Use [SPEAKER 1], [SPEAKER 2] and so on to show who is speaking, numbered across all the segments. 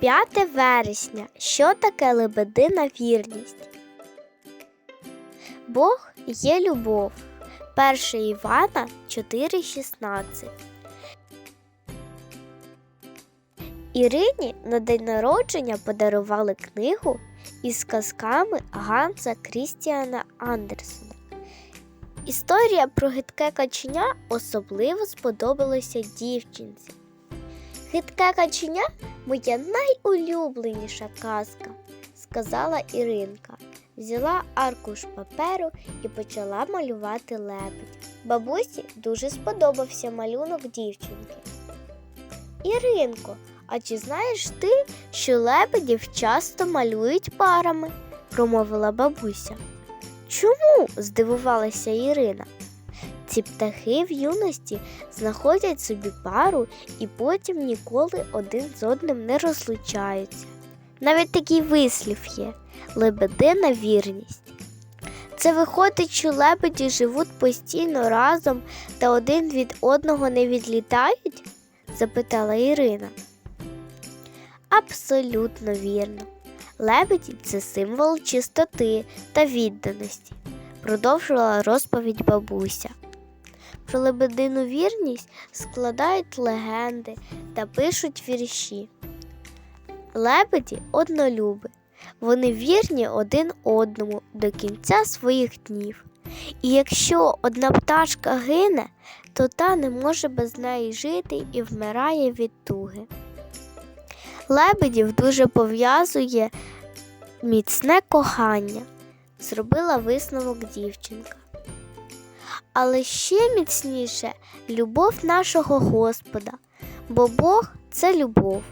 [SPEAKER 1] 5 вересня. Що таке лебедина вірність? Бог є любов. 1 Івана 4,16. Ірині на день народження подарували книгу із казками Ганса Крістіана Андерсона. Історія про гидке каченя особливо сподобалася дівчинці. Гидке каченя моя найулюбленіша казка, сказала Іринка. Взяла аркуш паперу і почала малювати лебедь. Бабусі дуже сподобався малюнок дівчинки. Іринко, а чи знаєш ти, що лебедів часто малюють парами? промовила бабуся. Чому? здивувалася Ірина. Ці птахи в юності знаходять собі пару і потім ніколи один з одним не розлучаються. Навіть такий вислів є лебедина вірність. Це виходить, що лебеді живуть постійно разом та один від одного не відлітають? запитала Ірина. Абсолютно вірно. Лебеді це символ чистоти та відданості, продовжувала розповідь бабуся. Про лебедину вірність складають легенди та пишуть вірші. Лебеді однолюби. Вони вірні один одному до кінця своїх днів. І якщо одна пташка гине, то та не може без неї жити і вмирає від туги. Лебедів дуже пов'язує міцне кохання, зробила висновок дівчинка. Але ще міцніше любов нашого Господа, бо Бог це любов.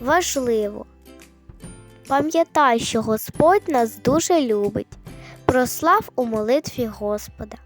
[SPEAKER 1] Важливо. Пам'ятай, що Господь нас дуже любить. Прослав у молитві Господа.